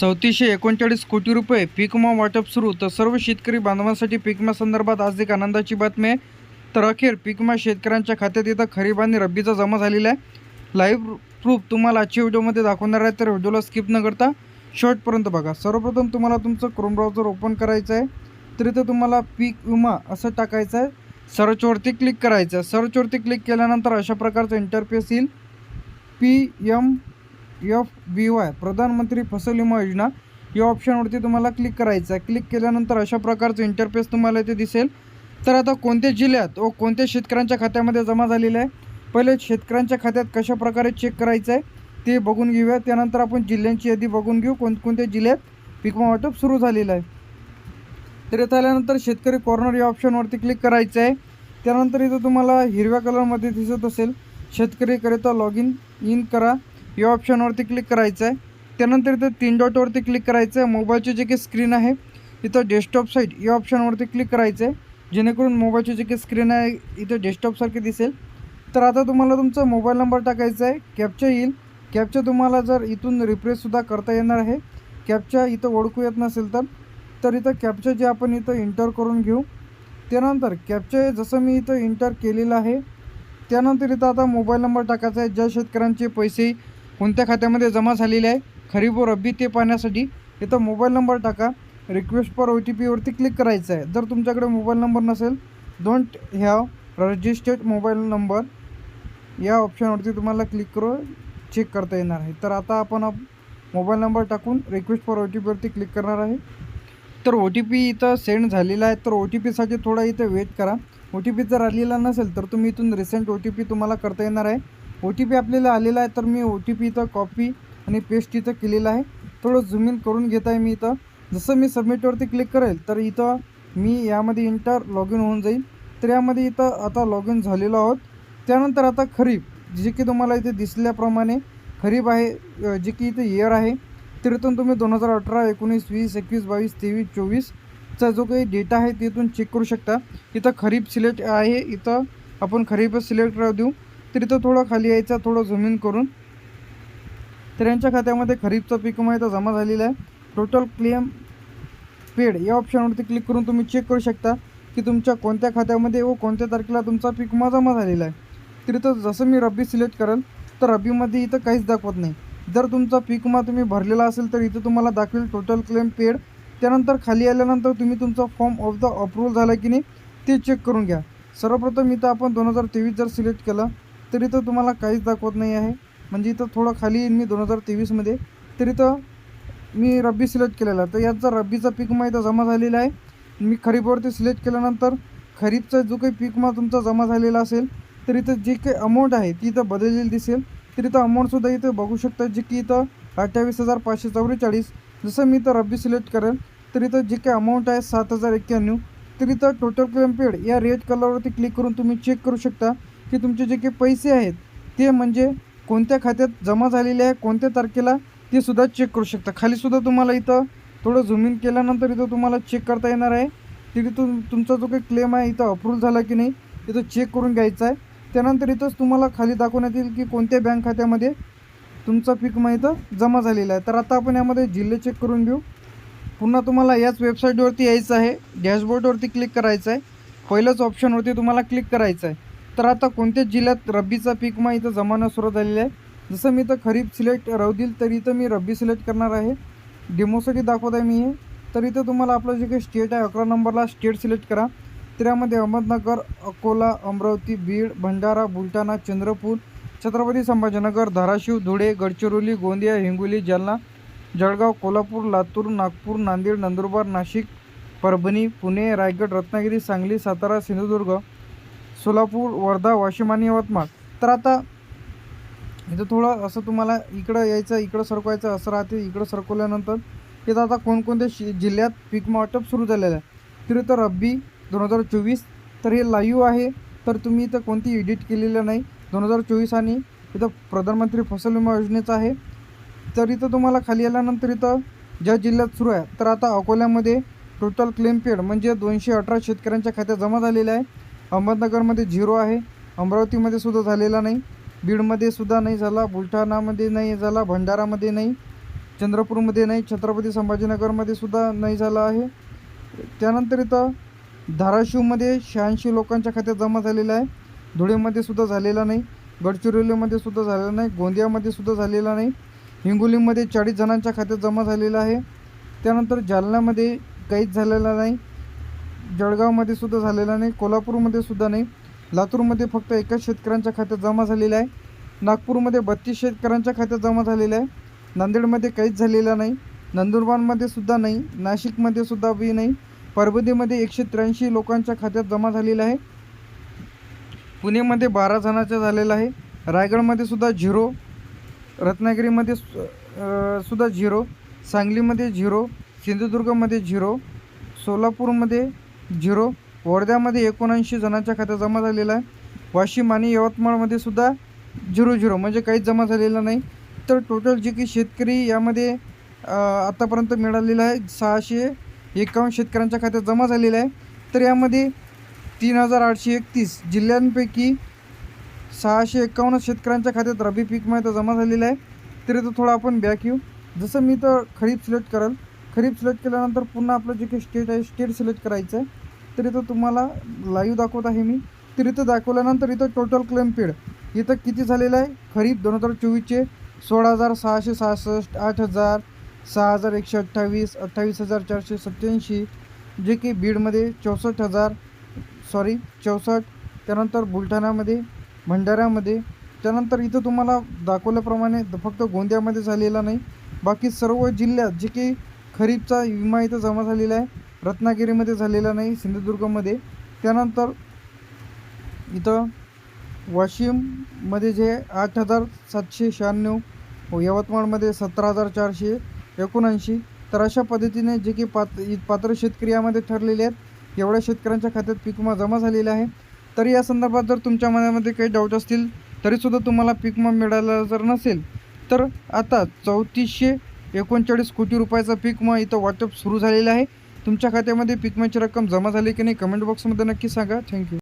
चौतीसशे एकोणचाळीस कोटी रुपये पीकमा विमा वाटप सुरू. तर सर्व शेतकरी बांधवांसाठी पीकमा विमा संदर्भात आज एक आनंदाची बातमी आहे. तर अखेर पीकमा विमा शेतकऱ्यांच्या खात्यात इथं खरीप आणि रब्बीचा जमा झालेला आहे. लाईव्ह प्रूफ तुम्हाला आजच्या व्हिडिओमध्ये दाखवणार आहे. तर व्हिडिओला स्किप न करता शॉर्टपर्यंत बघा. सर्वप्रथम तुम्हाला तुमचं क्रोम ब्राउझर ओपन करायचं आहे. तर इथं तुम्हाला पीक विमा असं टाकायचं आहे. सर्चवरती क्लिक करायचं आहे. सर्चवरती क्लिक केल्यानंतर अशा प्रकारचं इंटरफेस येईल. P M F B Y Pradhanmantri Fasal Vima योजना या ऑप्शनवरती तुम्हाला क्लिक करायचं आहे क्लिक केल्यानंतर अशा प्रकारचं इंटरफेस तुम्हाला इथे दिसेल. तर आता कोणत्या जिल्ह्यात व कोणत्या शेतकऱ्यांच्या खात्यामध्ये जमा झालेलं आहे? पहिले शेतकऱ्यांच्या खात्यात कशा प्रकारे चेक करायचं आहे ते बघून घेऊया. त्यानंतर आपण जिल्ह्यांची यादी बघून घेऊ. कोणकोणत्या जिल्ह्यात पीक वाटप सुरू झालेलं आहे. तर इथं आल्यानंतर शेतकरी कॉर्नर या ऑप्शनवरती क्लिक करायचं आहे त्यानंतर इथं तुम्हाला हिरव्या कलरमध्ये दिसत असेल. शेतकरीकरिता लॉग इन इन करा. या ऑप्शनवरती क्लिक करायचं आहे त्यानंतर इथं तीन डॉटवरती क्लिक करायचं आहे मोबाईलचे जे काही स्क्रीन आहे इथं डेस्कटॉप साईड या ऑप्शनवरती क्लिक करायचं आहे जेणेकरून मोबाईलचे जे काही स्क्रीन आहे इथं डेस्कटॉपसारखे दिसेल. तर आता तुम्हाला तुमचा मोबाईल नंबर टाकायचा आहे कॅपचा येईल. कॅपचा तुम्हाला जर इथून रिप्रेससुद्धा करता येणार आहे. कॅपच्या इथं ओळखू येत नसेल तर. तर इथं कॅपचं जे आपण इथं इंटर करून घेऊ. त्यानंतर कॅपचा जसं मी इथं इंटर केलेलं आहे. त्यानंतर इथं आता मोबाईल नंबर टाकायचा आहे ज्या शेतकऱ्यांचे पैसे कोणत्या खात्यामध्ये जमा झालेले आहे? खरीप व रब्बी ते पाहण्यासाठी इथं मोबाईल नंबर टाका. रिक्वेस्ट फॉर ओ टी पीवरती क्लिक करायचं आहे. जर तुमच्याकडे मोबाईल नंबर नसेल don't have registered mobile number या ऑप्शनवरती तुम्हाला क्लिक करून चेक करता येणार आहे. तर आता आपण मोबाईल नंबर टाकून रिक्वेस्ट फॉर ओ टी पीवरती क्लिक करणार आहे. तर ओ टी पी इथं सेंड झालेला आहे. तर ओ टी पीसाठी थोडा इथं वेट करा. ओ टी पी जर आलेला नसेल तर तुम्ही इथून रिसेंट ओ टी पी तुम्हाला करता येणार आहे. ओ टी पी आपल्याला आलेला आहे तर मी ओ टी पी इथं कॉपी आणि पेस्ट इथं केलेलं आहे. थोडं झूम इन करून घेत आहे मी इथं. जसं मी सबमिटवरती क्लिक करेल तर इथं मी यामध्ये इंटर लॉग इन होऊन जाईल. तर यामध्ये इथं आता लॉग इन झालेलो आहोत. त्यानंतर आता खरीप जे की तुम्हाला इथे दिसल्याप्रमाणे खरीप आहे जे की इथे इयर आहे. तर इथून तुम्ही दोन हजार अठरा एकोणीस वीस एकवीस बावीस तेवीस चोवीसचा जो काही डेटा आहे तिथून चेक करू शकता. इथं खरीप सिलेक्ट आहे इथं आपण खरीपच सिलेक्ट राहू देऊ. तरी तो थोडं खाली यायचा थोडं जमीन करून. तर यांच्या खात्यामध्ये खरीपचं पीक विमा इथं जमा झालेलं आहे. टोटल क्लेम पेड या ऑप्शनवरती क्लिक करून तुम्ही चेक करू शकता की तुमच्या कोणत्या खात्यामध्ये व कोणत्या तारखेला तुमचा पीक विमा जमा झालेला आहे. तर इथं जसं मी रब्बी सिलेक्ट करेल तर रब्बीमध्ये इथं काहीच दाखवत नाही. जर तुमचा पीक विमा तुम्ही भरलेला असेल तर इथं तुम्हाला दाखवेल टोटल क्लेम पेड त्यानंतर खाली आल्यानंतर तुम्ही तुमचा फॉर्म ऑफ द अप्रूव्हल झाला की नाही ते चेक करून घ्या. सर्वप्रथम इथं आपण दोन हजार तेवीस जर सिलेक्ट केलं तर तुम्हाला काहीच दाखवत नाही आहे. म्हणजे इथं थोडं खाली येईन मी दोन हजार तेवीसमध्ये तरी तर मी रब्बी सिलेक्ट केलेला. तर यात जर रब्बीचा पीक विमा इथं जमा झालेला आहे. मी खरीपवरती सिलेक्ट केल्यानंतर खरीपचा जो काही पीक विमा तुमचा जमा झालेला असेल तर इथं जे काही अमाऊंट आहे ती इथं बदललेली दिसेल. तर इथं अमाऊंटसुद्धा इथं बघू शकता जे की इथं अठ्ठावीस हजार पाचशे चौवेचाळीस. जसं मी इथं रब्बी सिलेक्ट करेल तर इथं जे काही अमाऊंट आहे सात हजार एक्क्याण्णव. तर इथं टोटल क्लेम पेड या रेड कलरवरती क्लिक करून तुम्ही चेक करू शकता. की तुमचे जे काही पैसे आहेत ते म्हणजे कोणत्या खात्यात जमा झालेले आहे कोणत्या तारखेला ते सुद्धा चेक करू शकता. खालीसुद्धा तुम्हाला इथं थोडं झूम इन केल्यानंतर इथं तुम्हाला चेक करता येणार आहे. तिथे तिथून तुमचा जो काही क्लेम आहे इथं अप्रूव्ह झाला की नाही इथं चेक करून घ्यायचा आहे. त्यानंतर इथंच तुम्हाला खाली दाखवण्यात येईल की कोणत्या बँक खात्यामध्ये तुमचा पीक इथं जमा झालेला आहे. तर आता आपण यामध्ये जिल्हे चेक करून घेऊ. पुन्हा तुम्हाला याच वेबसाईटवरती यायचं आहे. डॅशबोर्डवरती क्लिक करायचं आहे. पहिलंच ऑप्शनवरती तुम्हाला क्लिक करायचं आहे. तर आता कोणत्या जिल्ह्यात रब्बीचा पीक मा इथं जमाना सुरू झालेला आहे. जसं मी इथं खरीप सिलेक्ट राहू देईल तर इथं मी रब्बी सिलेक्ट करणार आहे. डेमोसाठी दाखवत आहे मी हे. तर इथं तुम्हाला आपलं जे काही स्टेट आहे अकरा नंबरला स्टेट सिलेक्ट करा. तर यामध्ये अहमदनगर अकोला अमरावती बीड भंडारा बुलढाणा चंद्रपूर छत्रपती संभाजीनगर धाराशिव धुळे गडचिरोली गोंदिया हिंगोली जालना जळगाव कोल्हापूर लातूर नागपूर नांदेड नंदुरबार नाशिक परभणी पुणे रायगड रत्नागिरी सांगली सातारा सिंधुदुर्ग सोलापूर वर्धा वाशिम आणि यवतमाळ. तर आता इथं थोडं असं तुम्हाला इकडं यायचं इकडं सरकवायचं असं राहते. इकडं सरकवल्यानंतर इथं आता कोणकोणत्या शि जिल्ह्यात पीक वाटप सुरू झालेलं आहे. तर इथं रब्बी दोन हजार चोवीस तर हे लाईव्ह आहे. तर तुम्ही इथं कोणती एडिट केलेलं नाही. दोन हजार चोवीस आणि इथं प्रधानमंत्री फसल विमा योजनेचं आहे. तर इथं तुम्हाला खाली आल्यानंतर इथं ज्या जिल्ह्यात सुरू आहे तर आता अकोल्यामध्ये टोटल क्लेम पेड म्हणजे दोनशे अठरा शेतकऱ्यांच्या खात्यात जमा झालेलं आहे. अहमदनगरमध्ये झिरो आहे. अमरावतीमध्ये सुद्धा झालेला नाही. बीडमध्ये सुद्धा नाही झाला. बुलढाणामध्ये नाही झाला. भंडारामध्ये नाही. चंद्रपूरमध्ये नाही. छत्रपती संभाजीनगरमध्ये सुद्धा नाही झाला आहे. त्यानंतर इथं धाराशिवमध्ये शहाऐंशी लोकांच्या खात्यात जमा झालेला आहे. धुळेमध्ये सुद्धा झालेला नाही. गडचिरोलीमध्ये सुद्धा झालेला नाही. गोंदियामध्ये सुद्धा झालेला नाही. हिंगोलीमध्ये चाळीस जणांच्या खात्यात जमा झालेला आहे. त्यानंतर जालन्यामध्ये काहीच झालेला नाही. जळगावमध्ये सुद्धा झालेला नाही कोल्हापूरमध्ये सुद्धा नाही. लातूरमध्ये फक्त एकाच शेतकऱ्यांच्या खात्यात जमा झालेला आहे. नागपूरमध्ये बत्तीस शेतकऱ्यांच्या खात्यात जमा झालेला आहे. नांदेडमध्ये काहीच झालेला नाही. नंदुरबारमध्ये सुद्धा नाही. नाशिकमध्ये सुद्धा बी नाही. परभणीमध्ये एकशे त्र्याऐंशी लोकांच्या खात्यात जमा झालेला आहे. पुणेमध्ये बारा जणांचा झालेला आहे. रायगडमध्ये सुद्धा झिरो. रत्नागिरीमध्ये सु- सुद्धा झिरो. सांगलीमध्ये झिरो. सिंधुदुर्गमध्ये झिरो. सोलापूरमध्ये झिरो. वर्ध्यामध्ये एकोणऐंशी जणांच्या खात्यात जमा झालेला आहे. वाशिम आणि यवतमाळमध्ये सुद्धा झिरो झिरो म्हणजे काहीच जमा झालेलं नाही. तर टोटल जे की शेतकरी यामध्ये आतापर्यंत मिळालेलं आहे सहाशे एकावन्न शेतकऱ्यांच्या खात्यात जमा झालेलं आहे. तर यामध्ये तीन हजार आठशे एकतीस जिल्ह्यांपैकी सहाशे एकावन्न शेतकऱ्यांच्या खात्यात रबी पीक माहिती जमा झालेलं आहे. तरी तो थोडा आपण बॅक येऊ. जसं मी तर खरीप सिलेक्ट करेल खरीप सिलेक्ट केल्यानंतर पुन्हा आपलं जे काही स्टेट आहे स्टेट सिलेक्ट करायचं आहे तर इथं तुम्हाला लाईव्ह दाखवत आहे मी. तर इथं दाखवल्यानंतर इथं टोटल क्लेम पेड इथं किती झालेलं आहे? खरीप दोन हजार चोवीसचे सोळा हजार सहाशे सहासष्ट आठ हजार सहा हजार एकशे अठ्ठावीस अठ्ठावीस हजार चारशे सत्त्याऐंशी जे की बीडमध्ये चौसष्ट हजार सॉरी चौसष्ट त्यानंतर बुलढाण्यामध्ये भंडाऱ्यामध्ये. त्यानंतर इथं तुम्हाला दाखवल्याप्रमाणे फक्त गोंदियामध्ये झालेला नाही. बाकी सर्व जिल्ह्यात जे की खरीपचा विमा इथं जमा झालेला आहे. रत्नागिरीमध्ये झालेला नाही सिंधुदुर्गमध्ये. त्यानंतर इथं वाशिममध्ये जे आठ हजार सातशे शहाण्णव यवतमाळमध्ये सतरा हजार चारशे एकोणऐंशी. तर अशा पद्धतीने जे की पात पात्र शेतकरी यामध्ये ठरलेले आहेत. एवढ्या शेतकऱ्यांच्या खात्यात पीक विमा जमा झालेला आहे. तर या संदर्भात जर तुमच्या मनामध्ये काही डाऊट असतील तरीसुद्धा तुम्हाला पीक विमा मिळाला जर नसेल तर आता चौतीसशे एकोणचाळीस कोटी रुपयाचा पीक मग इथं वाटप सुरू झालेलं आहे. तुमच्या खात्यामध्ये पीक रक्कम जमा झाली की नाही कमेंट बॉक्समध्ये नक्की सांगा. थँक्यू